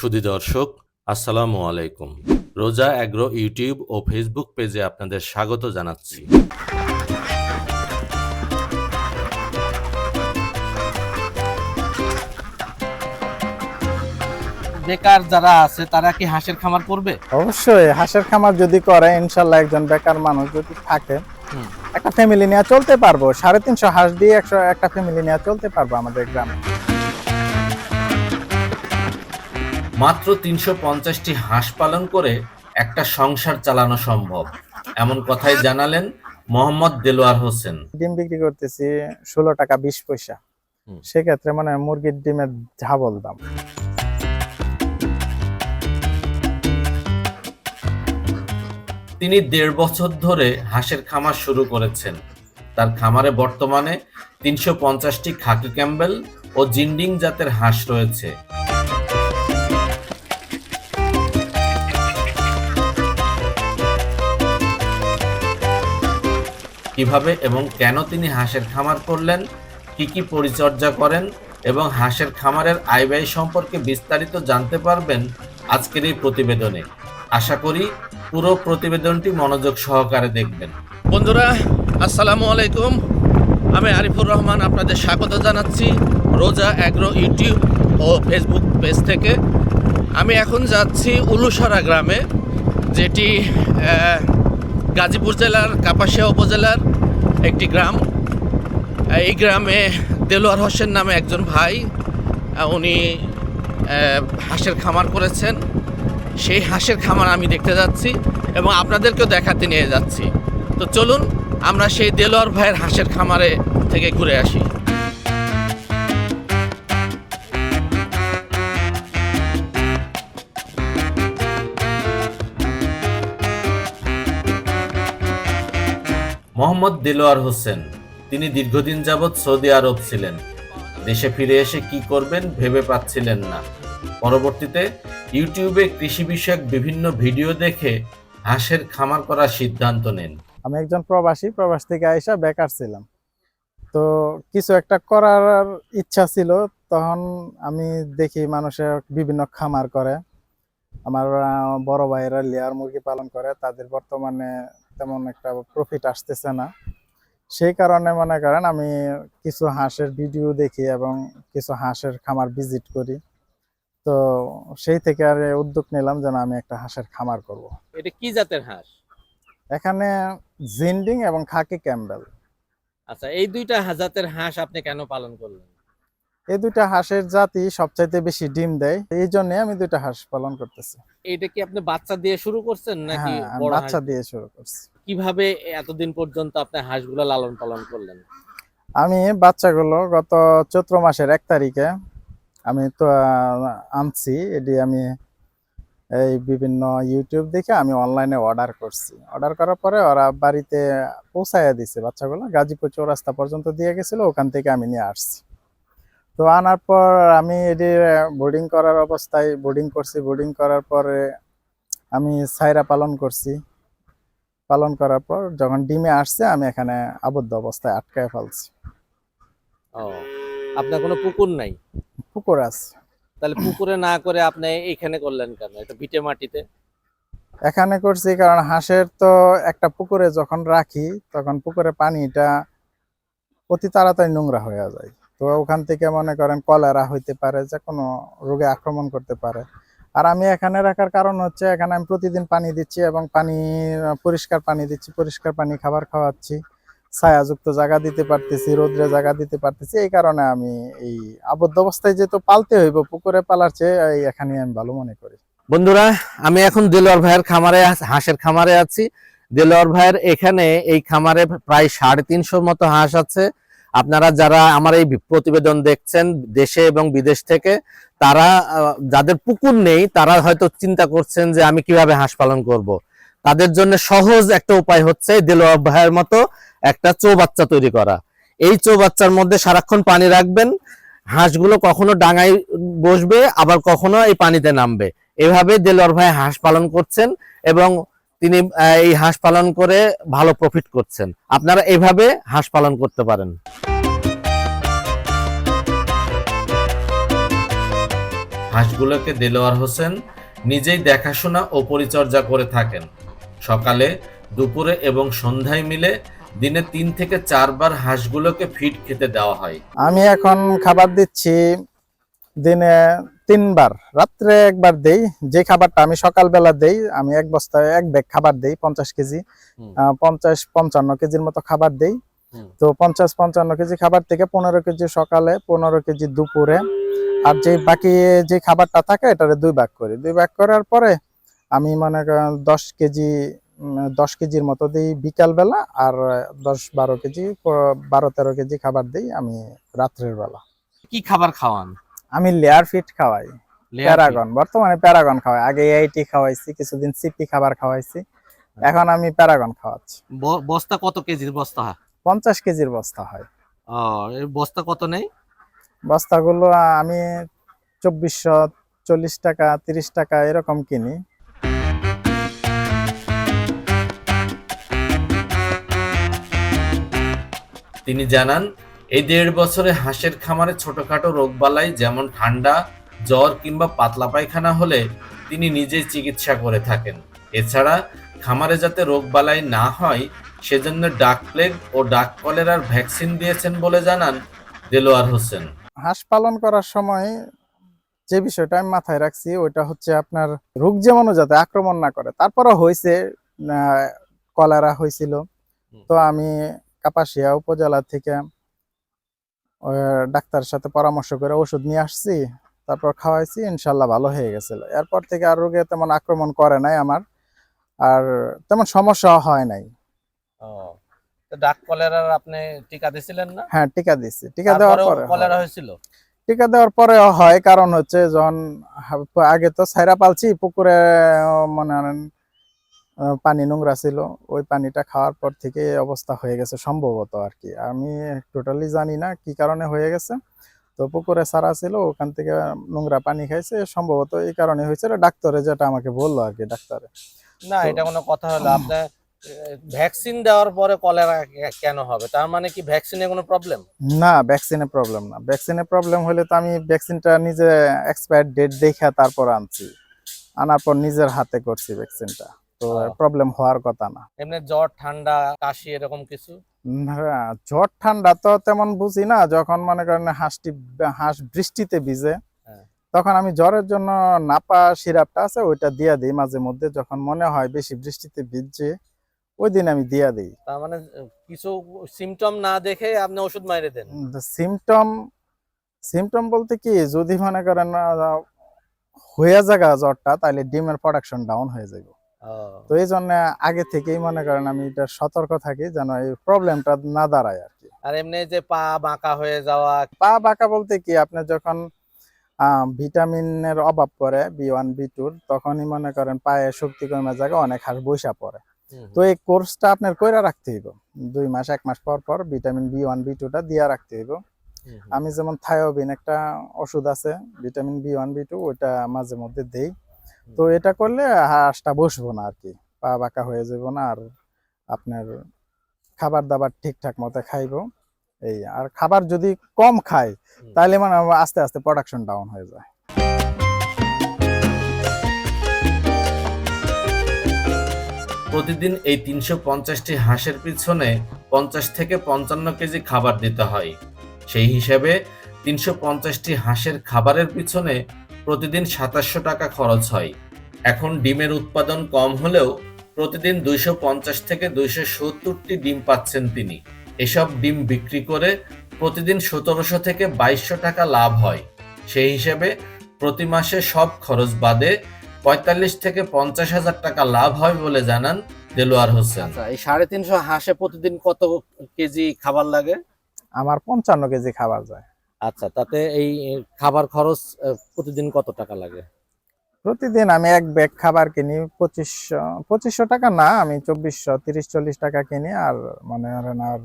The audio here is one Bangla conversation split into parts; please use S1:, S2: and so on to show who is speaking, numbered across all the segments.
S1: সুধী দর্শক আসসালামু আলাইকুম। রোজা অ্যাগ্রো ইউটিউব ও ফেসবুক পেজে আপনাদের স্বাগত জানাচ্ছি।
S2: বেকার যারা আছে তারা কি হাঁসের খামার করবে?
S3: অবশ্যই হাঁসের খামার যদি করে ইনশাল্লাহ একজন বেকার মানুষ যদি থাকে একটা ফ্যামিলি নিয়ে চলতে পারব। সাড়ে তিনশো হাঁস দিয়ে একশো একটা ফ্যামিলি নিয়ে চলতে পারব আমাদের গ্রামে।
S1: মাত্র তিনশো পঞ্চাশটি হাঁস পালন করে একটা সংসার চালানো সম্ভব। এমন কথাই জানালেন মোহাম্মদ দেলোয়ার হোসেন।
S3: ডিম বিক্রি করতেছি ষোলো টাকা বিশ পয়সা। সেক্ষেত্রে মানে মুরগির ডিমের ঝাবল দাম।
S1: তিনি দেড় বছর ধরে হাঁসের খামার শুরু করেছেন। তার খামারে বর্তমানে তিনশো পঞ্চাশটি খাকি ক্যাম্বেল ও জিন্ডিং জাতের হাঁস রয়েছে। কীভাবে এবং কেন তিনি হাঁসের খামার করলেন, কি কি পরিচর্যা করেন এবং হাঁসের খামারের আয় ব্যয় সম্পর্কে বিস্তারিত জানতে পারবেন আজকের এই প্রতিবেদনে। আশা করি পুরো প্রতিবেদনটি মনোযোগ সহকারে দেখবেন।
S2: বন্ধুরা, আসসালামু আলাইকুম। আমি আরিফুর রহমান আপনাদের স্বাগত জানাচ্ছি রোজা অ্যাগ্রো ইউটিউব ও ফেসবুক পেজ থেকে। আমি এখন যাচ্ছি উলুসরা গ্রামে, যেটি গাজীপুর জেলার কাপাসিয়া উপজেলার একটি গ্রাম। এই গ্রামে দেলোয়ার হোসেন নামে একজন ভাই উনি হাঁসের খামার করেছেন। সেই হাঁসের খামার আমি দেখতে যাচ্ছি এবং আপনাদেরকেও দেখাতে নিয়ে যাচ্ছি। তো চলুন, আমরা সেই দেলোয়ার ভাইয়ের হাঁসের খামারে থেকে ঘুরে আসি।
S1: মোহাম্মদ দিলোয়ার হোসেন। তিনি দীর্ঘদিন যাবৎ সৌদি আরব ছিলেন। দেশে ফিরে এসে কি করবেন ভেবে পাচ্ছিলেন না। পরবর্তীতে ইউটিউবে কৃষি বিষয়ক বিভিন্ন ভিডিও দেখে হাঁসের খামার করার সিদ্ধান্ত নেন।
S3: আমি একজন প্রবাসী, প্রবাস থেকে আইসা বেকার ছিলাম। তো কিছু একটা করার ইচ্ছা ছিল, তখন আমি দেখি মানুষের বিভিন্ন খামার করে। আমার বড় ভাইয়েরা লেয়ার মুরগি পালন করে, তাদের বর্তমানে তেমন একটা প্রফিট আসতেছে না। সেই কারণে মনে করেন আমি কিছু হাঁসের ভিডিও দেখি এবং কিছু হাঁসের খামার ভিজিট করি। তো সেই থেকে আর উদ্যোগ নিলাম যেন আমি একটা হাঁসের খামার করব।
S2: এটা কি জাতের হাঁস?
S3: এখানে জিন্ডিং এবং খাকি ক্যাম্বেল
S2: আচ্ছা এই দুইটা জাতের হাঁস আপনি কেন পালন করলেন?
S3: এই দুইটা হাঁসের জাতি সবচাইতে বেশি ডিম দেয় এই জন্য আমি দুইটা হাঁস পালন করতেছি।
S2: এইটা কি আপনি বাচ্চা দিয়ে শুরু করছেন নাকি
S3: হ্যাঁ বাচ্চা দিয়ে শুরু করছি।
S2: কীভাবে এতদিন পর্যন্ত আপনি হাঁসগুলো লালন পালন করলেন?
S3: আমি বাচ্চাগুলো গত চৈত্র মাসের এক তারিখে আমি তো আনছি এটি আমি এই বিভিন্ন ইউটিউব দেখে আমি অনলাইনে অর্ডার করছি। অর্ডার করার পরে ওরা বাড়িতে পৌঁছাইয়া দিছে বাচ্চাগুলো গাজীপুর চৌরাস্তা পর্যন্ত দিয়ে গেছিল ওখান থেকে আমি নিয়ে আসছি। তো আনার পর আমি এটি বোর্ডিং করার অবস্থায় বোর্ডিং করছি। বোর্ডিং করার পরে আমি সাইরা পালন করছি। পালন করার পর যখন ডিমে আসছে আমি এখানে আবদ্ধ অবস্থায় আটকায় ফেলছি।
S2: ও আপনার কোনো পুকুর নাই?
S3: পুকুর আছে।
S2: তাহলে পুকুরে না করে আপনি এখানে করলেন কেন? এটা ভিটে মাটিতে?
S3: এখানে করছি কারণ হাঁসের তো একটা পুকুরে যখন রাখি তখন পুকুরে পানিটা অতি তাড়াতাড়ি নোংরা হয়ে যায়। তো ওখান থেকে মনে করেন কলেরা হইতে পারে, যে কোনো রোগে আক্রমণ করতে পারে। আর আমি এখানে রাখার কারণ হচ্ছে, এখানে আমি প্রতিদিন পানি দিচ্ছি এবং পানি, পরিষ্কার পানি দিচ্ছি, পরিষ্কার পানি খাবার খাওয়াচ্ছি। ছায়াযুক্ত জায়গা দিতে পারতেছি, রোদ্রে জায়গা দিতে পারতেছি, এই কারণে আমি এই আবদ্ধ অবস্থায় যেহেতু পালতে হইব, পুকুরে পালার চেয়ে এখানে আমি ভালো মনে করি।
S2: বন্ধুরা, আমি এখন দেলোয়ার ভাইয়ের খামারে হাঁসের খামারে আছি। দেলোয়ার ভাইয়ের এখানে এই খামারে প্রায় সাড়ে তিনশোর মতো হাঁস আছে। আপনারা যারা আমার এই প্রতিবেদন দেখছেন দেশে এবং বিদেশ থেকে, তারা যাদের পুকুর নেই, তারা হয়তো চিন্তা করছেন যে আমি কীভাবে হাঁস পালন করব। তাদের জন্য সহজ একটা উপায় হচ্ছে দেলোয়ার ভাইয়ের মতো একটা চৌবাচ্চা তৈরি করা। এই চৌবাচ্চার মধ্যে সারাক্ষণ পানি রাখবেন। হাঁসগুলো কখনো ডাঙায় বসবে, আবার কখনো এই পানিতে নামবে। এভাবে দেলোয়ার ভাই হাঁস পালন করছেন এবং তিনি এই হাঁস পালন করে ভালো প্রফিট করছেন। আপনারা এভাবে হাঁস পালন করতে পারেন।
S1: হাঁসগুলোকে দেলোয়ার হোসেন নিজেই দেখাশোনা ও পরিচর্যা করে থাকেন। সকালে দুপুরে এবং সন্ধ্যায় মিলে দিনে তিন থেকে চারবার হাঁসগুলোকে ফিড খেতে দেওয়া হয়।
S3: আমি এখন খাবার দিচ্ছি দিনে তিনবার রাত্রে একবার দেই যে খাবারটা আমি সকালবেলা দেই আমি এক বস্তায় এক ব্যাগ খাবার দেই পঞ্চাশ কেজি পঞ্চাশ পঞ্চান্ন কেজির মতো খাবার দেই। তো পঞ্চাশ পঞ্চান্ন কেজি খাবার থেকে পনেরো কেজি সকালে পনেরো কেজি দুপুরে। আর যে বাকি যে খাবারটা থাকে এটারে দুই ভাগ করি। দুই ভাগ করার পরে আমি মনে করেন দশ কেজি দশ কেজির মতো দিই বিকালবেলা আর দশ বারো কেজি বারো তেরো কেজি খাবার দিই আমি রাত্রের বেলা।
S2: কি খাবার খাওয়ান?
S3: আমি লেয়ার ফিট খাওয়াই প্যারাগন বর্তমানে প্যারাগন খাওয়াই। আগে এইটি খাওয়াইছি কিছুদিন সিপি খাবার খাওয়াইছি। এখন আমি প্যারাগন খাওয়াচ্ছি।
S2: ব- বস্তা কত কেজির বস্তা হয়?
S3: পঞ্চাশ কেজির বস্তা হয়।
S2: ও এই বস্তা কত নেই?
S3: বস্তাগুলো আমি চব্বিশশো চল্লিশ টাকা তিরিশ টাকা এরকম কিনি।
S1: তিনি জানান এই দেড় বছরে হাঁসের খামারে ছোটখাটো রোগবালাই যেমন ঠান্ডা জ্বর কিংবা পাতলা পায়খানা হলে তিনি নিজেই চিকিৎসা করে থাকেন। এছাড়া খামারে যাতে রোগবালাই না হয় সেজন্য ডাক প্লেগ ও ডাক কলেরার ভ্যাকসিন দিয়েছেন বলে জানান দেলোয়ার হোসেন।
S3: হাঁস পালন করার সময় যে বিষয়টা আমি মাথায় রাখছি ওইটা হচ্ছে আপনার রোগ যেমন যাতে আক্রমণ না করে। তারপরে হয়েছে কলেরা হয়েছিল। তো আমি কাপাসিয়া উপজেলা থেকে ডাক্তারের সাথে পরামর্শ করে ওষুধ নিয়ে আসছি তারপর খাওয়াইছি ইনশাল্লাহ ভালো হয়ে গেছিল এরপর থেকে আর রোগে তেমন আক্রমণ করে নাই আমার আর তেমন সমস্যা হয় নাই।
S2: ডাক কলেরার আপনি টিকা দিছিলেন না?
S3: হ্যাঁ টিকা দিচ্ছি টিকা দেওয়ার পরে
S2: কলেরা হয়েছিল?
S3: টিকা দেওয়ার পরে হয় কারণ হচ্ছে যখন আগে তো পালছি পুকুরে মনে পানি নোংরা ছিল ওই পানিটা খাওয়ার পর থেকে অবস্থা হয়ে গেছে সম্ভবত আর কি। আমি টোটালি জানি না কি কারণে হয়ে গেছে। তো পুকুরে সারা ছিল ওখান থেকে নোংরা পানি খাইছে সম্ভবত এই কারণে হয়েছে। ডাক্তারে যেটা আমাকে বলল আর কি ডাক্তারে।
S2: না এটা কোনো কথা হলো। আপনার ভ্যাকসিন দেওয়ার পরে কলেরা কেন হবে? তার মানে কি ভ্যাকসিনে কোনো প্রবলেম
S3: না ভ্যাকসিনে প্রবলেম না। ভ্যাকসিনে প্রবলেম হলে তো আমি ভ্যাকসিনটা নিজে এক্সপায়ার ডেট দেখে তারপর আনছি। আনার পর নিজের হাতে করছি ভ্যাকসিনটা তো প্রবলেম হওয়ার কথা না।
S2: এমনি জ্বর ঠান্ডা কাশি এরকম কিছু?
S3: ঝড় ঠান্ডা তো তেমন বুঝি না। যখন মনে করেন হাঁসটি হাঁস বৃষ্টিতে ভিজে
S2: হ্যাঁ।
S3: তখন আমি জ্বরের জন্য নাপা সিরাপটা আছে ওইটা দিয়া দিই মাঝে মধ্যে। যখন মনে হয় বেশি বৃষ্টিতে ভিজছে ওই দিন আমি দিয়া দিই।
S2: তার মানে কিছু সিমটম না দেখে আপনি ওষুধ মাইরে দেন?
S3: সিমটম সিমটম বলতে কি যদি মনে করেন হয়ে জায়গা জ্বরটা তাহলে ডিমের প্রোডাকশন ডাউন হয়ে যাবে তো এই জন্য আগে থেকেই মনে করেন আমি এটা সতর্ক থাকি যেন এই প্রবলেমটা না দাঁড়ায় আর কি।
S2: আর এমনি যে পা বাঁকা হয়ে যাওয়া
S3: পা বাঁকা বলতে কি আপনি যখন ভিটামিনের অভাব পড়ে বি ওয়ান বি টুর তখনই মনে করেন পায়ে শক্তি কমে জায়গা অনেক হাঁস বৈশা পড়ে। তো এই কোর্সটা আপনার কইরা রাখতে হইব। দুই মাস এক মাস পর পর ভিটামিন বি ওয়ান বি টুটা দিয়া রাখতে হইব। আমি যেমন থায়োবিন একটা ওষুধ আছে vitamin B one B two ওইটা মাঝে মধ্যে দেই। তো এটা করলে হাঁসটা বসবো না আর কি। পা বাঁকা হয়ে যাব না আর আপনার খাবার দাবার ঠিকঠাক মতো খাইবো। এই আর খাবার যদি কম খায় তাহলে মানে আস্তে আস্তে প্রোডাকশন ডাউন হয়ে যায়।
S1: প্রতিদিন এই তিনশো পঞ্চাশটি হাঁসের পিছনে পঞ্চাশ থেকে পঞ্চান্ন কেজি খাবার দিতে হয়। সেই হিসাবে তিনশো পঞ্চাশটি হাঁসের খাবারের পিছনে প্রতিদিন সাতাশশো টাকা খরচ হয়। এখন ডিমের উৎপাদন কম হলেও প্রতিদিন দুইশো পঞ্চাশ থেকে দুইশো সত্তরটি ডিম পাচ্ছেন তিনি। এসব ডিম বিক্রি করে প্রতিদিন সতেরোশো থেকে বাইশশো টাকা লাভ হয়। সেই হিসেবে প্রতি মাসে সব খরচ বাদে পঁয়তাল্লিশ থেকে পঞ্চাশ হাজার টাকা লাভ হয় বলে জানান দেলোয়ার হোসেন।
S2: আচ্ছা এই সাড়ে তিনশো হাঁসে প্রতিদিন কত কেজি খাবার লাগে?
S3: আমার পঞ্চান্ন কেজি খাবার যায়।
S2: আচ্ছা তাতে এই খাবার খরচ প্রতিদিন কত টাকা লাগে?
S3: প্রতিদিন আমি এক ব্যাগ খাবার কিনি পঁচিশশো পঁচিশশো টাকা না আমি চব্বিশশো তিরিশ চল্লিশ টাকা কিনি আর মনে করেন আর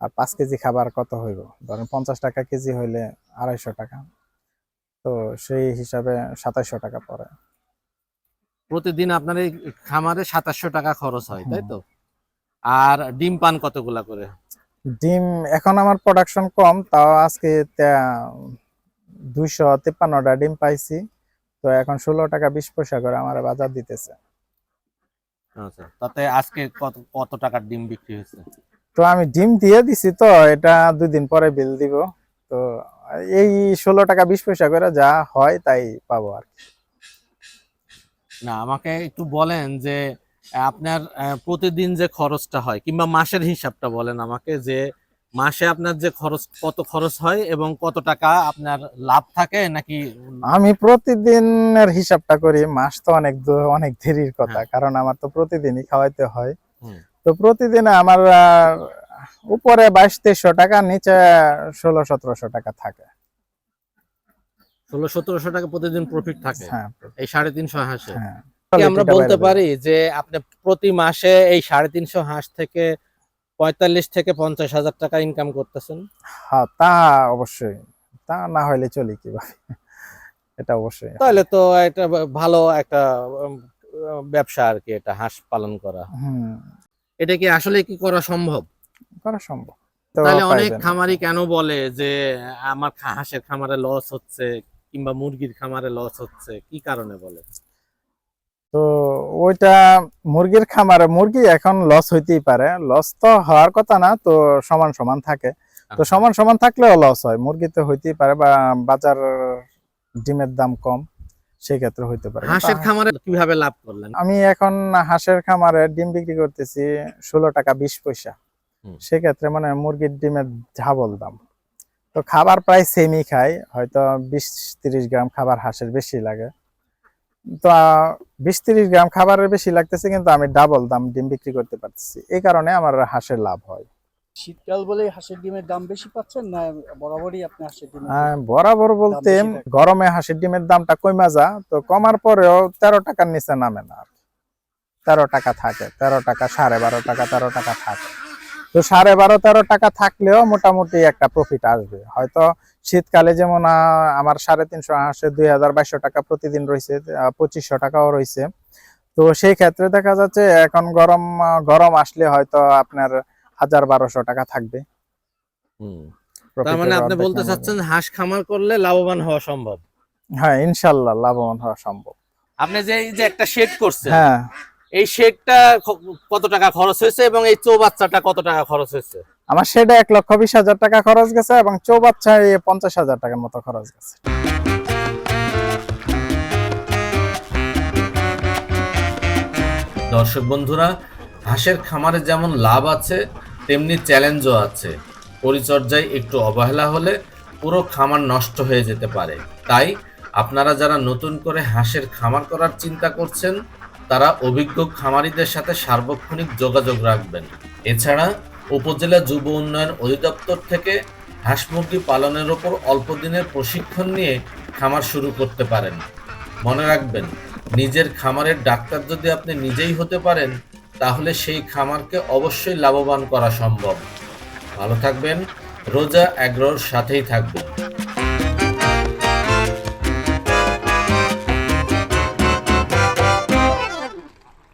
S3: আর পাঁচ কেজি খাবার কত হইব? ধরেন পঞ্চাশ টাকা কেজি হইলে আড়াইশো টাকা। তো সেই হিসাবে সাতাইশশো টাকা পড়ে।
S2: প্রতিদিন আপনার এই খামারে সাতাশশো টাকা খরচ হয় তাই তো? আর ডিম পান কতগুলা করে?
S3: ডিম এখন আমার প্রোডাকশন কম তাও আজকে তে- দুইশো তিপ্পান্নটা ডিম পাইছি। তো এখন ষোলো টাকা বিশ পয়সা করে আমার বাজার দিতেছে।
S2: আচ্ছা তাতে আজকে কত কত টাকার ডিম বিক্রি হয়েছে?
S3: তো আমি ডিম দিয়ে দিছি তো এটা দুই দিন পরে বিল দিব। তো এই ষোলো টাকা বিশ পয়সা করে যা হয় তাই পাবো আর কি।
S2: না আমাকে একটু বলেন যে আপনার প্রতিদিন যে খরচটা হয় কিংবা মাসের হিসাবটা বলেন আমাকে যে মাসে আপনার যে খরচ কত খরচ হয় এবং কত টাকা আপনার লাভ থাকে নাকি?
S3: আমি প্রতিদিনের হিসাবটা করি মাস তো অনেক অনেক দেরির কথা
S2: হ্যাঁ।
S3: কারণ আমার তো প্রতিদিনই খাওয়াইতে হয়। তো প্রতিদিন আমার উপরে বাইশ তেইশশো টাকা নিচে ষোলো সতেরোশো টাকা থাকে।
S2: ষোলো সতেরোশো টাকা প্রতিদিন প্রফিট থাকে?
S3: হ্যাঁ।
S2: এই সাড়ে তিনশো হাঁসে?
S3: হ্যাঁ।
S2: আমরা বলতে পারি যে আপনি প্রতি মাসে এই সাড়ে তিনশো হাঁস থেকে পঁয়তাল্লিশ থেকে পঞ্চাশ হাজার টাকা ইনকাম করতেছেন।
S3: হ্যাঁ তা অবশ্যই। তা না হইলে চলি কীভাবে? এটা অবশ্যই।
S2: তাহলে তো একটা ভালো একটা ব্যবসা আর কি এটা হাঁস পালন করা। এটা কি আসলে কি করা সম্ভব?
S3: করা সম্ভব।
S2: তাহলে অনেক। খামারি কেন বলে যে আমার হাঁসের খামারে লস হচ্ছে কিংবা মুরগির খামারে লস হচ্ছে কি কারণে বলে?
S3: তো ওইটা মুরগির খামারে মুরগি এখন লস হইতেই পারে। লস তো হওয়ার কথা না তো সমান সমান থাকে। তো
S2: আচ্ছা।
S3: সমান সমান থাকলেও লস হয়। মুরগিতে হইতেই পারে বা বাজার ডিমের দাম কম সেক্ষেত্রে হইতে পারে।
S2: হাঁসের খামারে কীভাবে লাভ করলেন?
S3: আমি এখন হাঁসের খামারে ডিম বিক্রি করতেছি ষোলো টাকা বিশ পয়সা। সেক্ষেত্রে মানে মুরগির ডিমের ঝাবল দাম। তো খাবার প্রায় সেমই খাই। হয়তো বিশ তিরিশ গ্রাম খাবার হাঁসের বেশি লাগে। তো বিশ তিরিশ গ্রাম খাবারের বেশি লাগতেছে কিন্তু আমি ডাবল দাম ডিম বিক্রি করতে পারতেছি। এই কারণে আমার হাঁসের লাভ হয়।
S4: শীতকাল বলে হাঁসের ডিমের দাম বেশি পাচ্ছেন না বরাবরই আপনি হাঁসের ডিমের
S3: আহ, বরাবর বলতে গরমে হাঁসের ডিমের দামটা কমা যা তো কমার পরেও তেরো টাকার নিচে নামে না আর। তেরো টাকা থাকে তেরো টাকা সাড়ে বারো টাকা তেরো টাকা থাকে। তো সাড়ে বারো তেরো টাকা থাকলেও মোটামুটি একটা প্রফিট আসবে। হয়তো শীতকালে যেমন আমার সাড়ে তিনশো হাঁসে দুই হাজার বাইশশো টাকা প্রতিদিন রয়েছে পঁচিশশো টাকাও রয়েছে। তো সেই ক্ষেত্রে দেখা যাচ্ছে এখন গরম গরম আসলে হয়তো আপনার হাজার বারোশো টাকা থাকবে।
S2: তার মানে আপনি বলতে চাচ্ছেন হাঁস খামার করলে লাভবান হওয়া সম্ভব?
S3: হ্যাঁ ইনশাল্লাহ লাভবান হওয়া সম্ভব।
S2: আপনি যে এই যে একটা শেড করছেন
S3: হ্যাঁ।
S2: এই শেডটা কত টাকা খরচ হয়েছে এবং এই চৌবাচ্চাটা কত টাকা খরচ হয়েছে?
S3: আমার সেটা এক লক্ষ বিশ হাজার টাকা খরচ গেছে এবং চৌবাচ্চায় পঞ্চাশ হাজার টাকার মতো খরচ গেছে।
S1: দর্শক বন্ধুরা হাঁসের খামারে যেমন লাভ আছে তেমনি চ্যালেঞ্জও আছে। পরিচর্যায় একটু অবহেলা হলে পুরো খামার নষ্ট হয়ে যেতে পারে। তাই আপনারা যারা নতুন করে হাঁসের খামার করার চিন্তা করছেন তারা অভিজ্ঞ খামারিদের সাথে সার্বক্ষণিক যোগাযোগ রাখবেন। এছাড়া উপজেলা যুব উন্নয়ন অধিদপ্তর থেকে হাঁস মুরগি পালনের ওপর অল্প দিনের প্রশিক্ষণ নিয়ে খামার শুরু করতে পারেন। মনে রাখবেন, নিজের খামারের ডাক্তার যদি আপনি নিজেই হতে পারেন, তাহলে সেই খামারকে অবশ্যই লাভবান করা সম্ভব। ভালো থাকবেন, রোজা অ্যাগ্রোর সাথেই থাকবেন।